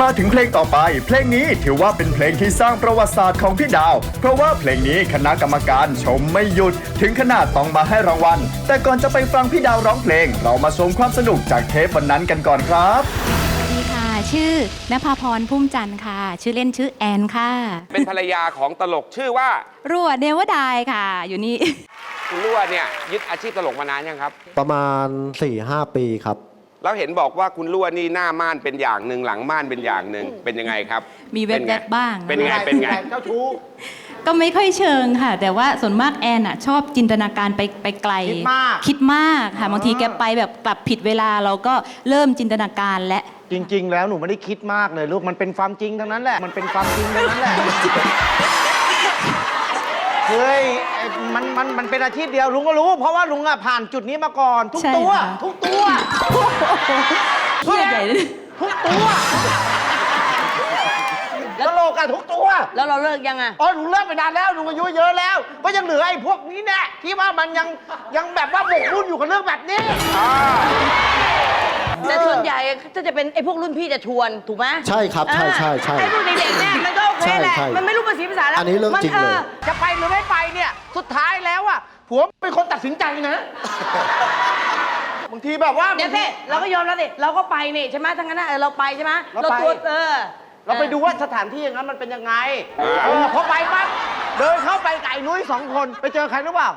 มาถึงเพลงต่อไป เพลงนี้ถือว่าเป็นเพลงที่สร้างประวัติศาสตร์ของพี่ดาว เพราะว่าเพลงนี้คณะกรรมการชมไม่หยุด ถึงขนาดต้องมาให้รางวัล แต่ก่อนจะไปฟังพี่ดาวร้องเพลง เรามาชมความสนุกจากเทปวันนั้นกันก่อนครับสวัสดีค่ะ ชื่อนภาพรพุ่มจันทร์ค่ะ ชื่อเล่นชื่อแอนค่ะ เป็นภรรยาของตลกชื่อว่ารั่วเนวดายค่ะ อยู่นี่ คุณลั่วเนี่ยยึดอาชีพตลกมานานยังครับ ประมาณ4-5ปีครับ แล้วเห็นบอกว่าคุณลั่วนี่หน้าม่านเป็นอย่างหนึ่งหลังม่านเป็นอย่างหนึ่งเป็นยังไงครับมีแวบๆเป็นไงบ้าง เป็นไงเป็นไง เจ้าชู้ก็ไม่ค่อยเชิงค่ะ แต่ว่าส่วนมากแอนอะชอบจินตนาการไปไปไกล คิดมาก คิดมากค่ะบางทีแกไปแบบกลับผิดเวลาเราก็เริ่มจินตนาการและ จริง ๆ แล้วหนูไม่ได้คิดมากเลยลูกมันเป็นความจริงทั้งนั้นแหละมันเป็นความจริงทั้งนั้นแหละ เฮ้ยไอ้มันมันมันเป็นอาชีพเดียวลุงก็รู้ เพราะว่าลุงอะผ่านจุดนี้มาก่อน ทุกใช่ตัว ค่ะ ทุกตัว เครียดใหญ่เลยทุกตัวตลกอะทุกตัวแล้วเราเลิกยังอะ อ๋อหนูเลิกไปนานแล้วหนูอายุเยอะแล้ว ก็ยังเหลือไอ้พวกนี้แน่ที่ว่ามันยังยังแบบว่าหมกมุ่นอยู่กับเรื่องแบบนี้ แต่ส่วนใหญ่ถ้าจะเป็นไอ้พวกรุ่นพี่จะชวนถูกไหมใช่ครับใช่ใช่ใช่ไอ้พวกเด็กๆเนี่ยมันก็โอเคแหละใช่ใช่มันไม่รู้ภาษีภาษาแล้วอันนี้เรื่องมัจริงเลยจะไปหรือไม่ไปเนี่ย สุดท้ายแล้วอะผัวเป็นคนตัดสินใจนะ บางทีแบบว่า เดี๋ยวสิเราก็ยอมแล้วสิเราก็ไปนี่ใช่ไหมทั้งนั้นนะเออเราไปใช่ไหมเราไป ตัวเออเราไปดูว่าสถานที่อย่างนั้นมันเป็นยังไงเออพอไปปั๊บเดินเข้าไปกับไอ้นุ้ยสองคนไปเจอใครรู้เปล่า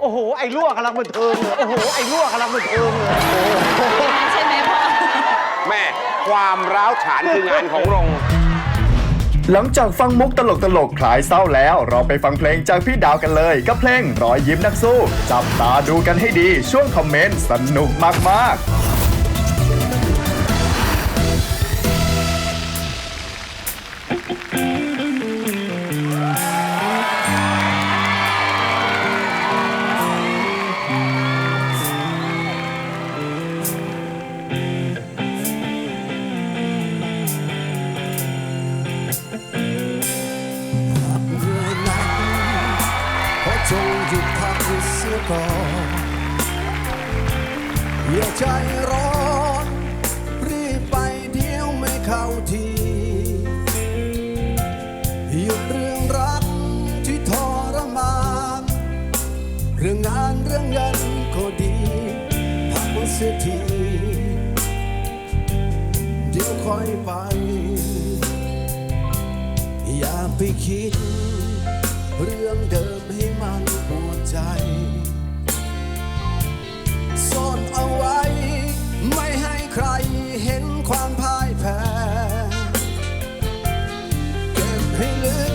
โอ้โห ไอ้ลวกกำลังบันเทิงเลยโอ้โห ไอ้ลวกกำลังบันเทิงเลยโอ้โห ใช่ไหมพ่อ แม่ ความร้าวฉานคืองานของรง หลังจากฟังมุกตลกตลกๆคลายเศร้าแล้ว เราไปฟังเพลงจากพี่ดาวกันเลย กับเพลงรอยยิ้มนักสู้ จับตาดูกันให้ดีช่วงคอมเมนต์สนุกมากๆ ก่อนอย่าใจร้อน รีบไปเดียวไม่เข้าทีหยุดเรื่องรักที่ทรมานเรื่องงานเรื่องเงินก็ดีพักเสียทีเดี๋ยวค่อยไป อย่าไปคิด เรื่องเดิมให้มันปวดใจ ใครเห็นความพ่ายแพ้เก็บให้ลึก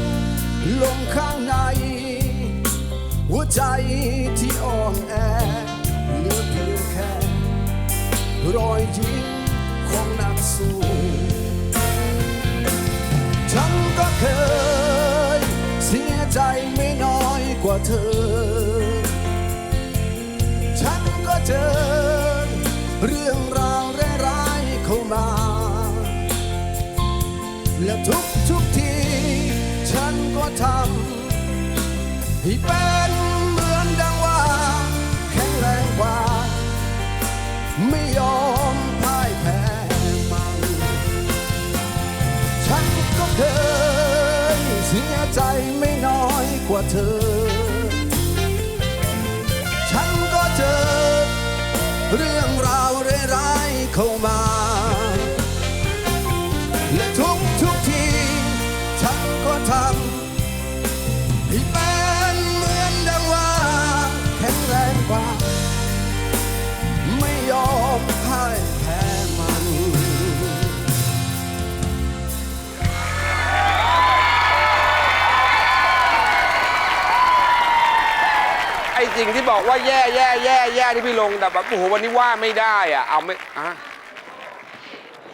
ลงข้างใน หัวใจที่อ่อนแอเหลือเพียงแค่รอยยิ้มของนักสู้ฉันก็เคยเสียใจไม่น้อยกว่าเธอ ฉันก็เจอเรื่องราวร เข้ามา และทุกทุกที ฉันก็ทำให้เป็นเหมือนดังว่า แข็งแรงกว่า ไม่ยอมพ่ายแพ้มัน ฉันก็เคยเสียใจไม่น้อยกว่าเธอฉันก็เจอ เรื่องราวร้ายๆเข้ามา และทุกทุกทีฉันก็ทำให้เป็นเหมือนดังว่าแข็งแรงกว่า ไม่ยอมพ่ายแพ้มันไอ้สิ่งที่บอกว่าแย่แย่แย่แย่ที่พี่ลงแต่แบบโอ้โหวันนี้ว่าไม่ได้อะเอาไม่อะ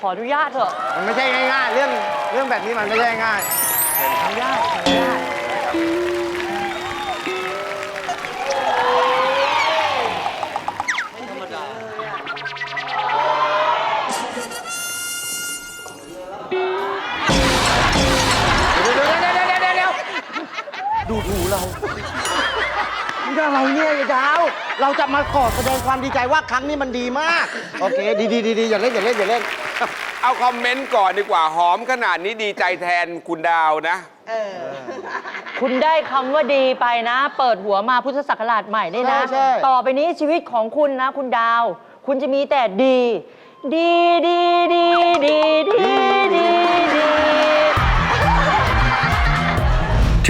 ขออนุญาตเถอะมันไม่ใช่ง่ายๆ เรื่องเรื่องแบบนี้มันไม่ใช่ง่ายขออนุญาตขออนุญาตดูถูเรานี่อะไรเนี่ยไอ้ดาว เราจะมาขอแสดงความดีใจว่าครั้งนี้มันดีมาก โอเค ดีดีดีดีอย่าเล่นอย่าเล่นอย่าเล่น เอาคอมเมนต์ก่อนดีกว่าหอมขนาดนี้ดีใจแทนคุณดาวนะคุณได้คำว่าดีไปนะ เปิดหัวมาพุทธศักราชใหม่ได้นะ ใช่ใช่ ต่อไปนี้ชีวิตของคุณนะ คุณดาว คุณจะมีแต่ดี ดีดีดีดี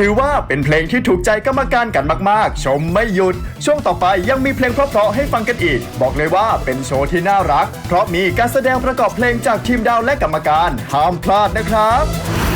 ถือว่าเป็นเพลงที่ถูกใจกรรมการกันมาก ๆ ชมไม่หยุด ช่วงต่อไปยังมีเพลงเพราะๆให้ฟังกันอีก บอกเลยว่าเป็นโชว์ที่น่ารัก เพราะมีการแสดงประกอบเพลงจากทีมดาวและกรรมการ ห้ามพลาดนะครับ